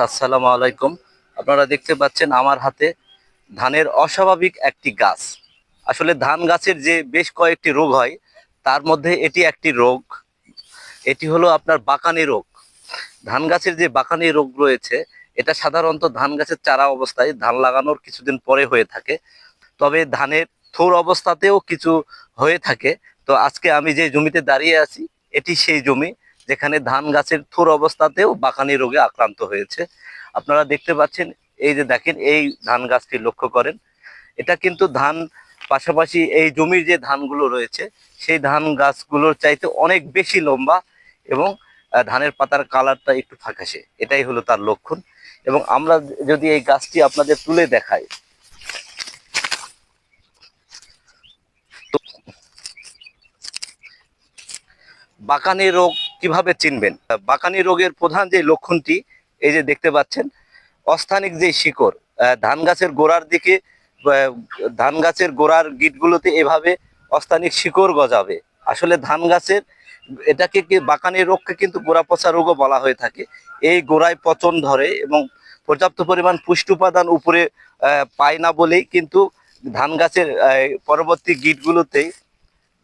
আসসালামু আলাইকুম। আপনারা দেখতে পাচ্ছেন আমার হাতে ধানের অস্বাভাবিক একটি গাছ। আসলে ধান গাছের যে বেশ কয়েকটি রোগ হয়, তার মধ্যে এটি একটি রোগ। এটি হলো আপনার বাকানি রোগ। ধান গাছের যে বাকানি রোগ রয়েছে, এটা সাধারণত ধান গাছের চারা অবস্থায় ধান লাগানোর কিছুদিন পরে হয়ে থাকে। তবে ধানের থোর অবস্থাতেও কিছু হয়ে থাকে। তো আজকে আমি যে জমিতে দাঁড়িয়ে আছি, এটি সেই জমি। যেখানে ধান গাছের থোর অবস্থাতেও বাকানি রোগে আক্রান্ত হয়েছে। আপনারা দেখতে পাচ্ছেন, এই যে দেখেন, এই ধান গাছটি লক্ষ্য করেন। এটা কিন্তু ধান, পাশাপাশি এই জমির যে ধানগুলো রয়েছে, সেই ধান গাছগুলোর চাইতে অনেক বেশি লম্বা এবং ধানের পাতার কালারটা একটু ফাঁকাশে। এটাই হলো তার লক্ষণ। এবং আমরা যদি এই গাছটি আপনাদের তুলে দেখাই। বাকানি রোগ কীভাবে চিনবেন? বাকানি রোগের প্রধান যে লক্ষণটি, এই যে দেখতে পাচ্ছেন, অস্থানিক যে শিকড় ধান গাছের গোড়ার দিকে ধান গাছের গোড়ার গিটগুলোতে এভাবে অস্থানিক শিকড় গজাবে। আসলে ধান গাছের, এটাকে কি বাকানি রোগকে কিন্তু গোড়া পচা রোগও বলা হয়ে থাকে। এই গোড়ায় পচন ধরে এবং পর্যাপ্ত পরিমাণ পুষ্টি উপাদান উপরে পায় না বলেই কিন্তু ধান গাছের পরবর্তী গিটগুলোতেই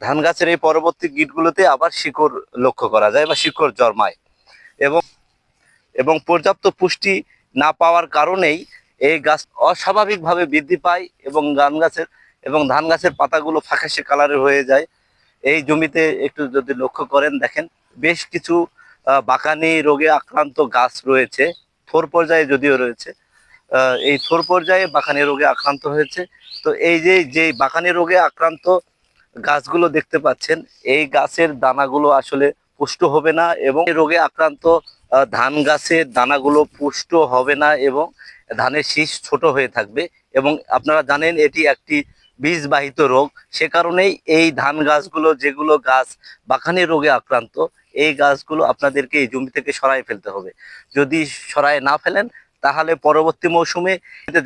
ধান গাছের এই পরবর্তী গিটগুলোতে আবার শিকড় লক্ষ্য করা যায় বা শিকড় জন্মায়। এবং এবং পর্যাপ্ত পুষ্টি না পাওয়ার কারণেই এই গাছ অস্বাভাবিকভাবে বৃদ্ধি পায় এবং ধান গাছের এবং ধান গাছের পাতাগুলো ফাঁকাশে কালারের হয়ে যায়। এই জমিতে একটু যদি লক্ষ্য করেন, দেখেন বেশ কিছু বাকানি রোগে আক্রান্ত গাছ রয়েছে, থোর পর্যায়ে যদিও রয়েছে। এই থোর পর্যায়ে বাকানি রোগে আক্রান্ত হয়েছে। তো এই যে যে বাকানি রোগে আক্রান্ত গাছগুলো দেখতে পাচ্ছেন, এই গাছের দানাগুলো আসলে পুষ্ট হবে না এবং রোগে আক্রান্ত ধান গাছের দানাগুলো পুষ্ট হবে না এবং ধানের শীষ ছোট হয়ে থাকবে এবং আপনারা জানেন এটি একটি বীজবাহিত রোগ। সে কারণেই এই ধান গাছগুলো, যেগুলো গাছ বাখানি রোগে আক্রান্ত, এই গাছগুলো আপনাদেরকে এই জমি থেকে সরাই ফেলতে হবে। যদি সরাই না ফেলেন, তাহলে পরবর্তী মৌসুমে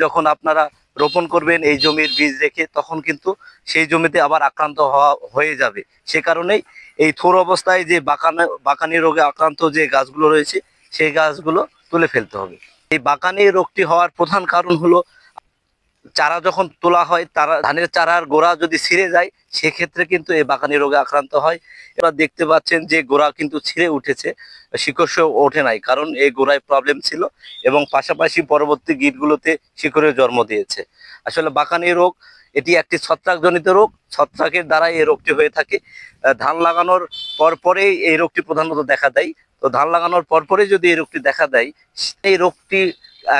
যখন আপনারা রোপণ করবেন, এই জমির বীজ রেখে তখন কিন্তু সেই জমিতে আবার আক্রান্ত হওয়া হয়ে যাবে। সে কারণেই এই থোর অবস্থায় যে বাকানা, বাকানি রোগে আক্রান্ত যে গাছগুলো রয়েছে, সেই গাছগুলো তুলে ফেলতে হবে। এই বাকানি রোগটি হওয়ার প্রধান কারণ হলো চারা যখন তোলা হয়, তারা ধানের চারার গোড়া যদি ছিঁড়ে যায়, সেক্ষেত্রে কিন্তু এই বাকানি রোগে আক্রান্ত হয়। এবার দেখতে পাচ্ছেন যে গোড়া কিন্তু ছিঁড়ে উঠেছে, শিকড় ওঠে নাই, কারণ এই গোড়ায় প্রবলেম ছিল এবং পাশাপাশি পরবর্তী গিটগুলোতে শিকড়ের জন্ম দিয়েছে। আসলে বাকানি রোগ, এটি একটি ছত্রাকজনিত রোগ, ছত্রাকের দ্বারাই এই রোগটি হয়ে থাকে। ধান লাগানোর পরপরেই এই রোগটি প্রধানত দেখা দেয়। তো ধান লাগানোর পরপরে যদি এই রোগটি দেখা দেয় এই রোগটি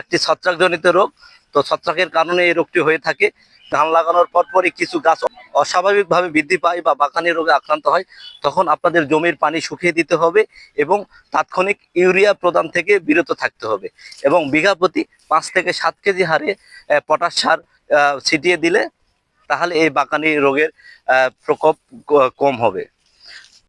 একটি ছত্রাকজনিত রোগ তো ছত্রাকের কারণে এই রোগটি হয়ে থাকে। ধান লাগানোর পরপরই কিছু গাছ অস্বাভাবিকভাবে বৃদ্ধি পায় বা বাগানি রোগে আক্রান্ত হয়, তখন আপনাদের জমির পানি শুকিয়ে দিতে হবে এবং তাৎক্ষণিক ইউরিয়া প্রদান থেকে বিরত থাকতে হবে এবং বিঘা প্রতি পাঁচ থেকে সাত কেজি হারে পটাশ সার ছিটিয়ে দিলে তাহলে এই বাগানি রোগের প্রকোপ কম হবে।